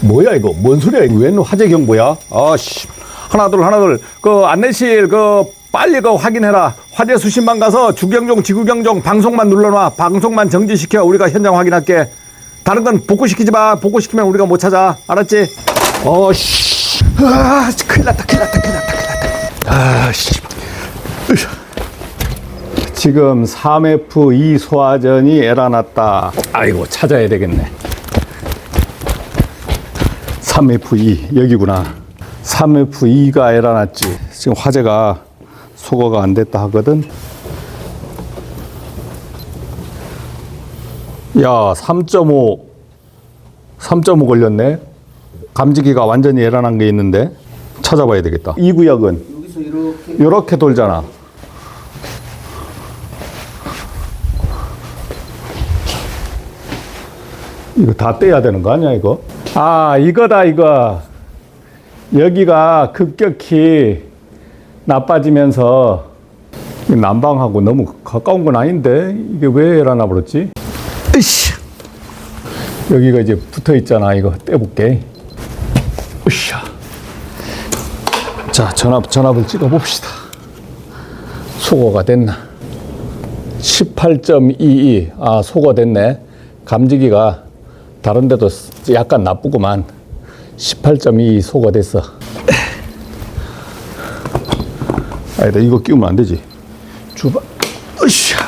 뭐야 이거? 뭔 소리야 이거? 웬 화재 경보야? 아씨. 하나 둘 하나 둘 그 안내실 그 빨리 그 확인해라. 화재 수신방 가서 주경종 지구경종 방송만 눌러놔. 방송만 정지시켜. 우리가 현장 확인할게. 다른 건 복구시키지 마. 복구시키면 우리가 못 찾아. 알았지? 어씨. 아 큰일 났다 큰일 났다 큰일 났다 큰일 났다. 아씨. 지금 3F2 소화전이 에러났다. 아이고 찾아야 되겠네 3F2 여기구나. 3F2가 에러났지. 지금 화재가 소거가 안 됐다 하거든. 야3.5 3.5 걸렸네. 감지기가 완전히 에러난 게 있는데 찾아봐야 되겠다. 이 구역은 이렇게 이렇게 돌잖아. 이거 다 떼야 되는 거 아니야 이거? 아 이거다 이거. 여기가 급격히 나빠지면서 이 난방하고 너무 가까운 건 아닌데? 이게 왜 에러나 버렸지? 으쌰 여기가 이제 붙어 있잖아 이거. 떼볼게. 으쌰 자 전압 전압을 찍어 봅시다. 소거가 됐나? 18.22 아 소거 됐네. 감지기가 다른 데도 약간 나쁘구만. 18.2 소거됐어. 아니다 이거 끼우면 안 되지. 주바 으쌰.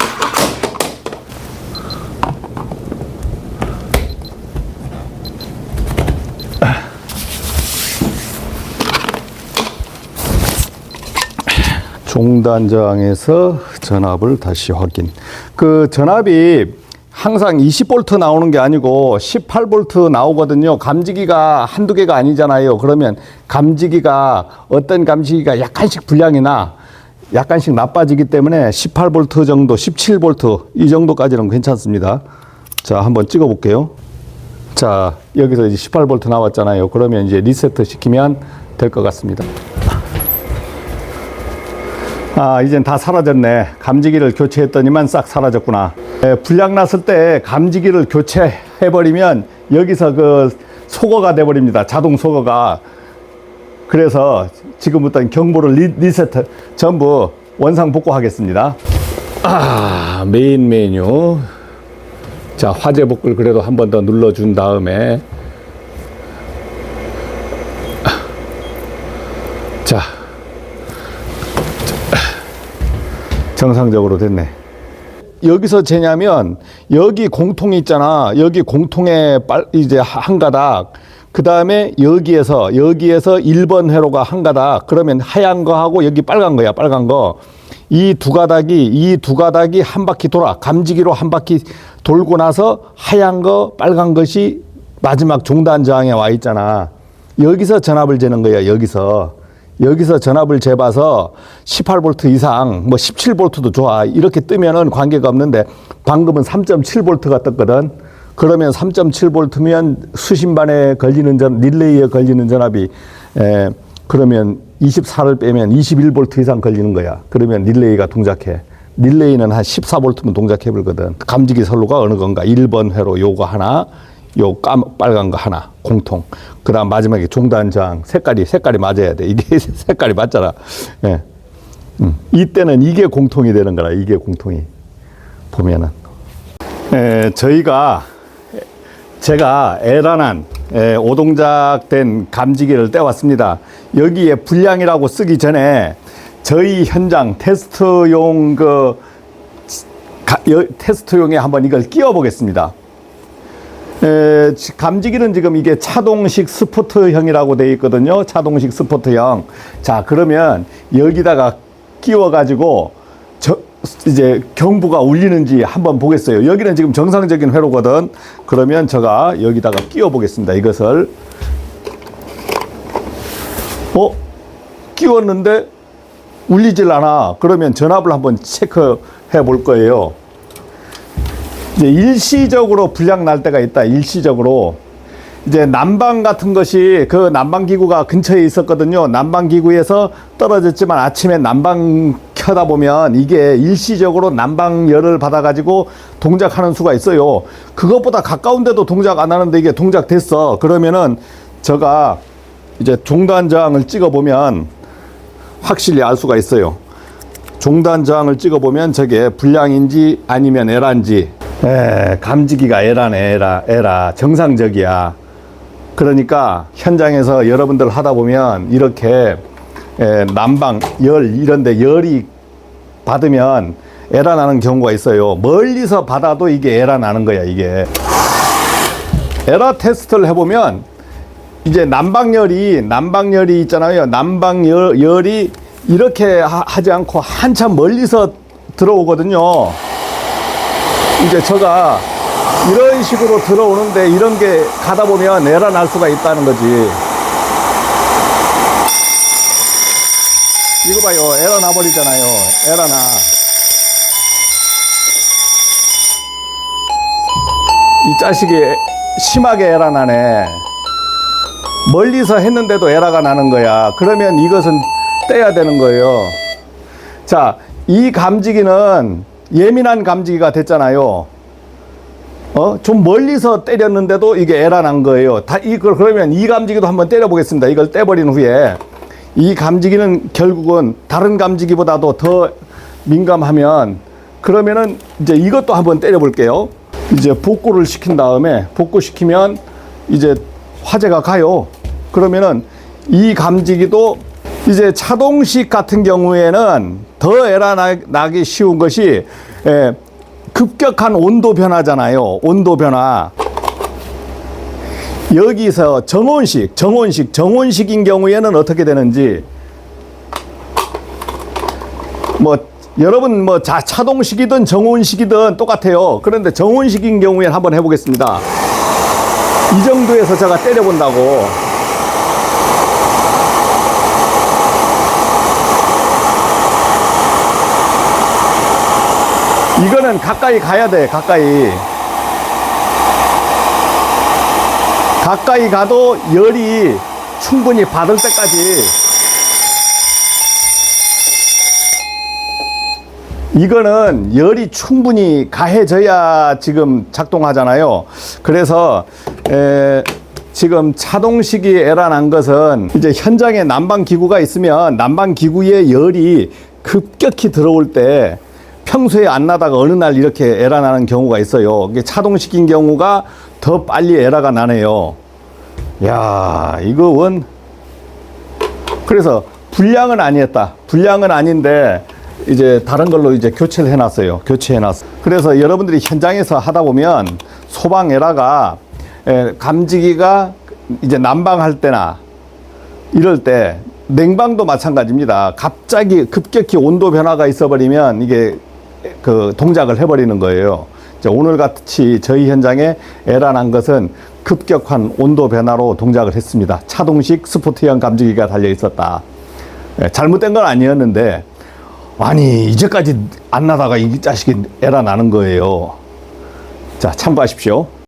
종단저항에서 전압을 다시 확인. 그 전압이 항상 20V 나오는 게 아니고 18V 나오거든요. 감지기가 한두 개가 아니잖아요. 그러면 감지기가 어떤 감지기가 약간씩 불량이나 약간씩 나빠지기 때문에 18V 정도, 17V 이 정도까지는 괜찮습니다. 자, 한번 찍어 볼게요. 자, 여기서 이제 18V 나왔잖아요. 그러면 이제 리세트 시키면 될 것 같습니다. 아, 이젠 다 사라졌네. 감지기를 교체했더니만 싹 사라졌구나. 에, 불량 났을 때 감지기를 교체해버리면 여기서 그 소거가 돼버립니다. 자동 소거가. 그래서 지금부터 경보를 리, 리세트 전부 원상 복구하겠습니다. 아, 메인 메뉴. 자, 화재 복구를 그래도 한 번 더 눌러준 다음에. 자, 정상적으로 됐네. 여기서 재냐면 여기 공통이 있잖아. 여기 공통에 빨 이제 한 가닥. 그 다음에 여기에서 여기에서 1번 회로가 한 가닥. 그러면 하얀 거하고 여기 빨간 거야. 빨간 거. 이 두 가닥이 이 두 가닥이 한 바퀴 돌아. 감지기로 한 바퀴 돌고 나서 하얀 거 빨간 것이 마지막 종단 저항에 와 있잖아. 여기서 전압을 재는 거야. 여기서. 여기서 전압을 재봐서 18V 이상, 뭐 17V도 좋아. 이렇게 뜨면은 관계가 없는데 방금은 3.7V가 떴거든. 그러면 3.7V면 수신반에 걸리는 전, 릴레이에 걸리는 전압이, 에, 그러면 24를 빼면 21V 이상 걸리는 거야. 그러면 릴레이가 동작해. 릴레이는 한 14V면 동작해 버거든. 감지기 선로가 어느 건가? 1번 회로 요거 하나, 요 깜, 빨간 거 하나, 공통. 그 다음 마지막에 종단장, 색깔이, 색깔이 맞아야 돼. 이게 색깔이 맞잖아. 예. 음. 이때는 이게 공통이 되는 거라, 이게 공통이. 보면은. 에, 저희가, 제가 에라난, 에, 오동작된 감지기를 떼왔습니다. 여기에 불량이라고 쓰기 전에 저희 현장 테스트용 그, 가, 여, 테스트용에 한번 이걸 끼워 보겠습니다. 에, 지- 감지기는 지금 이게 차동식 스포트형이라고 되어 있거든요. 차동식 스포트형. 자, 그러면 여기다가 끼워가지고 저 이제 경부가 울리는지 한번 보겠어요. 여기는 지금 정상적인 회로거든. 그러면 제가 여기다가 끼워 보겠습니다. 이것을. 어? 끼웠는데 울리질 않아. 그러면 전압을 한번 체크해 볼 거예요. 이제 일시적으로 불량 날 때가 있다. 일시적으로. 이제 난방 같은 것이 그 난방 기구가 근처에 있었거든요. 난방 기구에서 떨어졌지만 아침에 난방 켜다 보면 이게 일시적으로 난방 열을 받아 가지고 동작하는 수가 있어요. 그것보다 가까운데도 동작 안 하는데 이게 동작 됐어. 그러면은 제가 이제 종단 저항을 찍어 보면 확실히 알 수가 있어요. 종단 저항을 찍어 보면 저게 불량인지 아니면 에라인지 에, 감지기가 에라네 에라 에라 정상적이야. 그러니까 현장에서 여러분들 하다 보면 이렇게 에, 난방 열 이런데 열이 받으면 에라 나는 경우가 있어요. 멀리서 받아도 이게 에라 나는 거야 이게. 에라 테스트를 해보면 이제 난방열이 난방열이 있잖아요. 난방열 열이 이렇게 하, 하지 않고 한참 멀리서 들어오거든요. 이제 제가 이런 식으로 들어오는데 이런 게 가다 보면 에라 날 수가 있다는 거지. 이거 봐요. 에라 나버리잖아요. 에라 나. 이 자식이 심하게 에라 나네. 멀리서 했는데도 에라가 나는 거야. 그러면 이것은 떼야 되는 거예요. 자, 이 감지기는 예민한 감지기가 됐잖아요. 어, 좀 멀리서 때렸는데도 이게 에라 난 거예요. 다 이걸 그러면 이 감지기도 한번 때려 보겠습니다. 이걸 떼버린 후에 이 감지기는 결국은 다른 감지기보다도 더 민감하면 그러면은 이제 이것도 한번 때려 볼게요. 이제 복구를 시킨 다음에 복구시키면 이제 화재가 가요. 그러면은 이 감지기도 이제 차동식 같은 경우에는 더 에라 나- 나기 쉬운 것이 에, 급격한 온도 변화잖아요. 온도 변화. 여기서 정온식, 정온식, 정온식인 경우에는 어떻게 되는지 뭐 여러분 뭐 자, 차동식이든 정온식이든 똑같아요. 그런데 정온식인 경우에는 한번 해보겠습니다. 이 정도에서 제가 때려본다고. 이거는 가까이 가야 돼, 가까이. 가까이 가도 열이 충분히 받을 때까지 이거는 열이 충분히 가해져야 지금 작동하잖아요. 그래서 에, 지금 차동식이 난 것은 이제 현장에 난방 기구가 있으면 난방 기구의 열이 급격히 들어올 때 평소에 안 나다가 어느 날 이렇게 에라 나는 경우가 있어요. 차동식인 경우가 더 빨리 에라가 나네요. 야, 이거 원 그래서 불량은 아니었다. 불량은 아닌데 이제 다른 걸로 이제 교체를 해놨어요. 교체해놨어. 그래서 여러분들이 현장에서 하다 보면 소방 에라가 에, 감지기가 이제 난방할 때나 이럴 때 냉방도 마찬가지입니다. 갑자기 급격히 온도 변화가 있어버리면 이게 그 동작을 해버리는 거예요. 오늘 같이 저희 현장에 난 것은 급격한 온도 변화로 동작을 했습니다. 차동식 스포트형 감지기가 달려 있었다. 예, 잘못된 건 아니었는데 아니 이제까지 안 나다가 이 자식이 에라 나는 거예요. 자 참고하십시오.